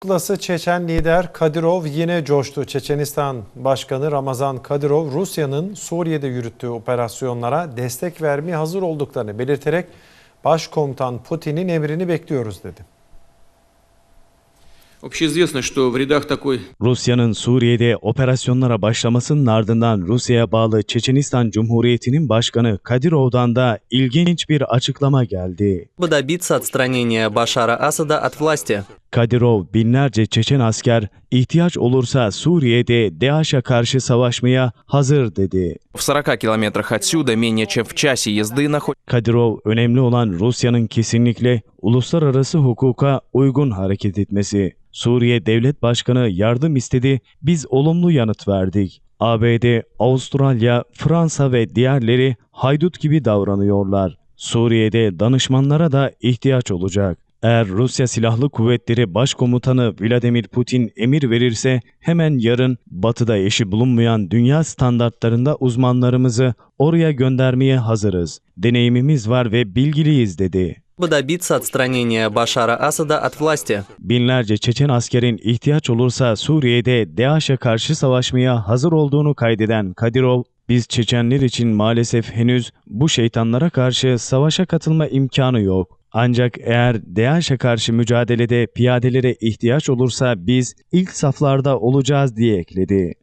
Klası Çeçen lider Kadirov yine coştu. Çeçenistan Başkanı Ramazan Kadirov, Rusya'nın Suriye'de yürüttüğü operasyonlara destek vermeye hazır olduklarını belirterek Başkomutan Putin'in emrini bekliyoruz dedi. Общеизвестно, что в рядах такой Rusya'nın Suriye'de operasyonlara başlamasının ardından Rusya'ya bağlı Çeçenistan Cumhuriyeti'nin başkanı Kadirov'dan da ilginç bir açıklama geldi. бы добиться отстранения Башара Асада от власти. Kadirov binlerce Çeçen asker ihtiyaç olursa Suriye'de DAEŞ'e karşı savaşmaya hazır dedi. Kadirov önemli olan Rusya'nın kesinlikle uluslararası hukuka uygun hareket etmesi. Suriye Devlet Başkanı yardım istedi, biz olumlu yanıt verdik. ABD, Avustralya, Fransa ve diğerleri haydut gibi davranıyorlar. Suriye'de danışmanlara da ihtiyaç olacak. Eğer Rusya Silahlı Kuvvetleri Başkomutanı Vladimir Putin emir verirse hemen yarın batıda eşi bulunmayan dünya standartlarında uzmanlarımızı oraya göndermeye hazırız. Deneyimimiz var ve bilgiliyiz dedi. бы добиться отстранения Башара Асада от власти. Binlerce Çeçen askerin ihtiyaç olursa Suriye'de DAEŞ'e karşı savaşmaya hazır olduğunu kaydeden Kadirov, biz Çeçenler için maalesef henüz bu şeytanlara karşı savaşa katılma imkanı yok. Ancak eğer DAEŞ'e karşı mücadelede piyadelere ihtiyaç olursa biz ilk saflarda olacağız diye ekledi.